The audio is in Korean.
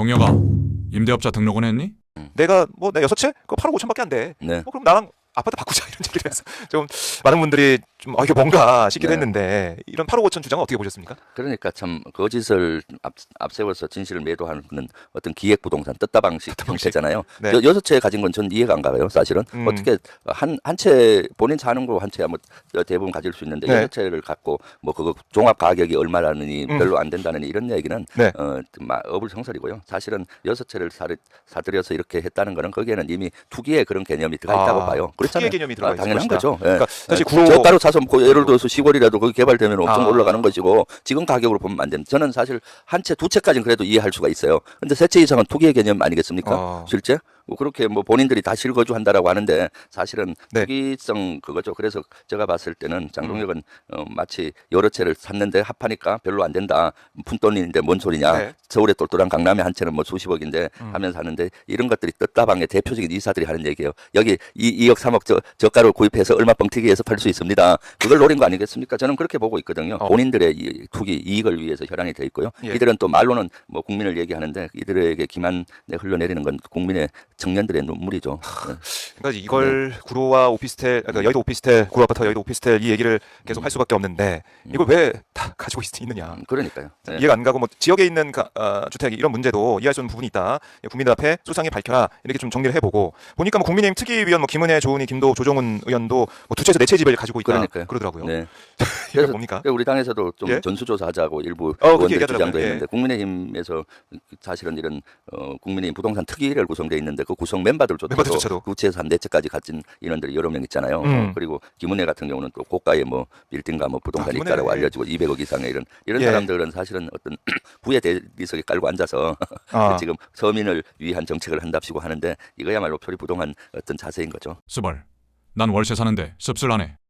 동혁아, 임대업자 등록은 했니? 내가 뭐내 여섯 채? 그거 8억 5천밖에 안 돼. 네. 뭐 그럼 나랑 아파트 바꾸자 이런 얘기를 해서 좀 많은 분들이 좀 아, 이게 뭔가 싶기도 네. 했는데 이런 8억 5천 주장은 어떻게 보셨습니까? 그러니까 참 거짓을 앞, 앞세워서 진실을 매도하는 어떤 기획부동산 뜻다방식 뜻다방식. 형태잖아요. 네. 여, 여섯 채 가진 건 전 이해가 안 가요. 사실은 음. 어떻게 한 한 채 본인 사는 거 한 채야 뭐 대부분 가질 수 있는데 네. 여섯 채를 갖고 뭐 그거 종합 가격이 얼마라느니 음. 별로 안 된다느니 이런 얘기는 네. 어, 마- 어불성설이고요. 사실은 여섯 채를 사, 사들여서 이렇게 했다는 거는 거기에는 이미 투기의 그런 개념이 들어가 있다고 아, 봐요. 투기의 개념이 들어가 아, 당연한. 거죠. 예. 그러니까 사실 어, 구로 저가로 사 서뭐 예를 들어서 시골이라도 거기 개발되면 엄청 아. 올라가는 것이고 지금 가격으로 보면 안 됩니다. 저는 사실 한 채, 두 채까지는 그래도 이해할 수가 있어요. 근데 세 채 이상은 투기의 개념 아니겠습니까? 어. 실제? 뭐 그렇게 뭐 본인들이 다 실거주한다라고 하는데 사실은 네. 투기성 그거죠. 그래서 제가 봤을 때는 장동혁은 음. 어, 마치 여러 채를 샀는데 합하니까 별로 안 된다. 푼돈인데 뭔 소리냐. 네. 서울의 똘똘한 강남에 한 채는 뭐 수십억인데 음. 하면서 하는데 이런 것들이 뜻다방의 대표적인 이사들이 하는 얘기예요. 여기 이 2억 3억 저, 저가로 구입해서 얼마 뻥튀기해서 팔 수 있습니다. 그걸 노린 거 아니겠습니까? 저는 그렇게 보고 있거든요. 어. 본인들의 이 투기 이익을 위해서 혈안이 돼 있고요. 예. 이들은 또 말로는 뭐 국민을 얘기하는데 이들에게 기만 흘러내리는 건 국민의 청년들의 눈물이죠. 네. 그러니까 이걸 구로와 오피스텔 그러니까 여의도 오피스텔 구로 아파트 여의도 오피스텔 이 얘기를 계속 할 수밖에 없는데 이걸 왜 다 가지고 있, 있느냐 음, 그러니까요. 네. 이해가 안 가고 뭐 지역에 있는 가, 어, 주택 이런 문제도 이해할 수 없는 부분이 있다 국민들 앞에 소상히 밝혀라 이렇게 좀 정리를 해보고 보니까 뭐 국민의힘 특위위원 뭐 김은혜 조은희 김도 조정훈 의원도 뭐 두 채에서 네 채 집을 가지고 있다 그러니까요. 그러더라고요 네. 그래서 뭡니까 우리 당에서도 좀 예? 전수조사하자고 일부 어, 의원들. 주장도 예. 했는데 국민의힘에서 사실은 이런 어, 국민의힘 부동산 특위를 구성돼 있는데 그 구성 멤버들조차도 채에서 한네 채까지 가진 인원들이 여러 명 있잖아요. 음. 어, 그리고 김은혜 같은 경우는 또 고가의 뭐 빌딩가 뭐 부동산이 아, 있다라고 예. 알려지고 200억 이상의 이런 이런 예. 사람들은 사실은 어떤 부의 대리석에 깔고 앉아서 아. 지금 서민을 위한 정책을 한답시고 하는데 이거야말로 표리 부동한 어떤 자세인 거죠. 스벌. 난 월세 사는데 씁쓸하네.